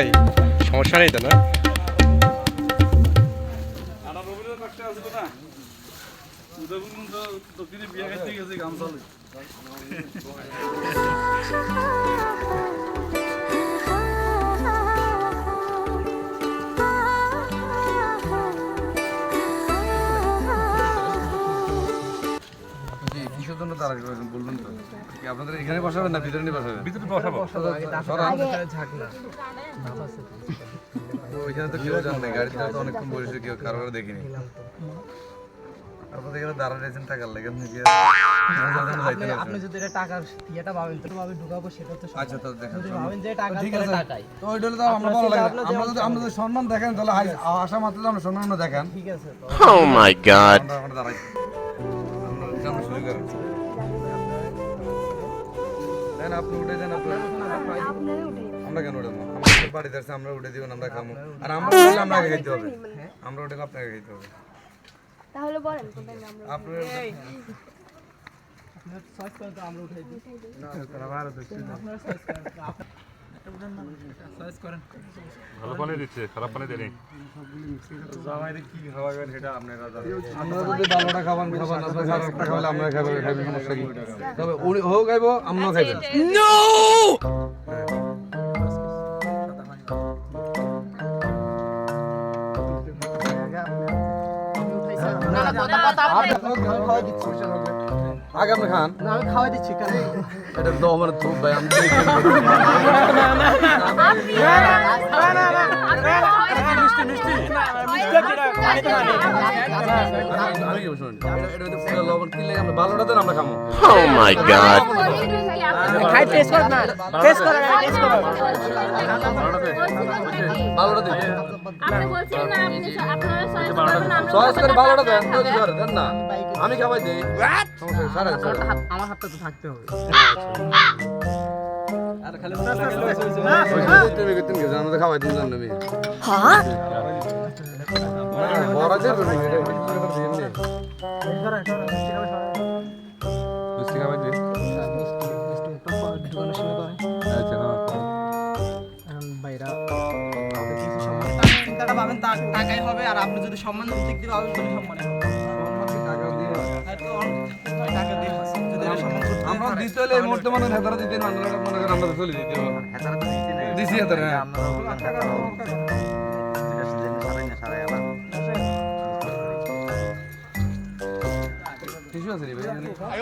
খানিতে সমস্যা নেই তো না? দক্ষিণে বিয়ে জন্য বলবেন তো। কি আপনাদের এখানে বসাবেন না ভিতরে নিয়ে বসাবেন? ভিতরে বসাবো। ওইখানে তো কেউ জান নাই গাড়িতে তো অনেকক্ষণ বসে কেউ দেখিনি। আপনাদের এখানে দাঁড়া রয়েছেন টাকার লেগে আপনি আপনি আপনি যদি এটা টাকার ইয়েটা পাবেন তো ভাবে ঢুকাবো সেটা তো আচ্ছা তো দেখেন যদি ভাবেন যে টাকা ঠিক আছে। টাকাই। তো ওইটা হলে তো আমরা ভালো লাগে আমরা যদি আমরা যদি সম্মান দেখেন তাহলে আসা মাত্র আমরা সম্মান দেখেন। ঠিক আছে Oh আমরা দাঁড়াই। আমরা শুরু করেন দেন আপনি উঠে দেন আপনি আমরা কেন উঠে আমাদের বাড়িতে আছে আমরা উঠে দিবেন আমরা খাব আর আমরা উঠলে আমরা আগে খাইতে হবে। আমরা উঠে আপনাকে খাইতে হবে। তাহলে বলেন কোনটা আমরা আপনি আপনার সার্চ করেন তো আমরা উঠাই দিই। সার্চ করেন ভালো পানি দিচ্ছে খারাপ পানি দেয়নি আমরা যদি ভালোটা খাবান খাবান আপনার খারাপটা খাওয়ালে আমরা খাব খাইবেন সমস্যা কি তবে উনি হোক খাইবো আমরাও খাইবেন আগে আপনি খান। না আমি খাওয়াই দিচ্ছি কেন এটা তো আমার খুব ভাই আমি ভালোটা দেন আমরা খাব Oh my god. খাই টেস্ট কর না টেস্ট কর টেস্ট কর। ভালোটা দিন আপনি বলছেন না আপনি আপনারা সয়েস করবেন আমরা সহজ করে ভালোটা দেন যদি করে দেন না। আমি খাওয়াই দিই। আমার হাতটা তো থাকতে হবে। তুমি তুমি জানো তো খাওয়াই দিন জানো আমি হ্যাঁ? বড় মিষ্টি আচ্ছা না বাইরা। চিন্তাটা পাবেন তা- টাকাই হবে আর আপনি যদি সম্মান দিক দিয়ে সম্মানে আমরা দিতে হলে এই মুহূর্তে মানে হেতারা দিতে না মনে করেন আমরা চলে দিতে দিছি হেতারা হ্যাঁ। আছে রে ভাই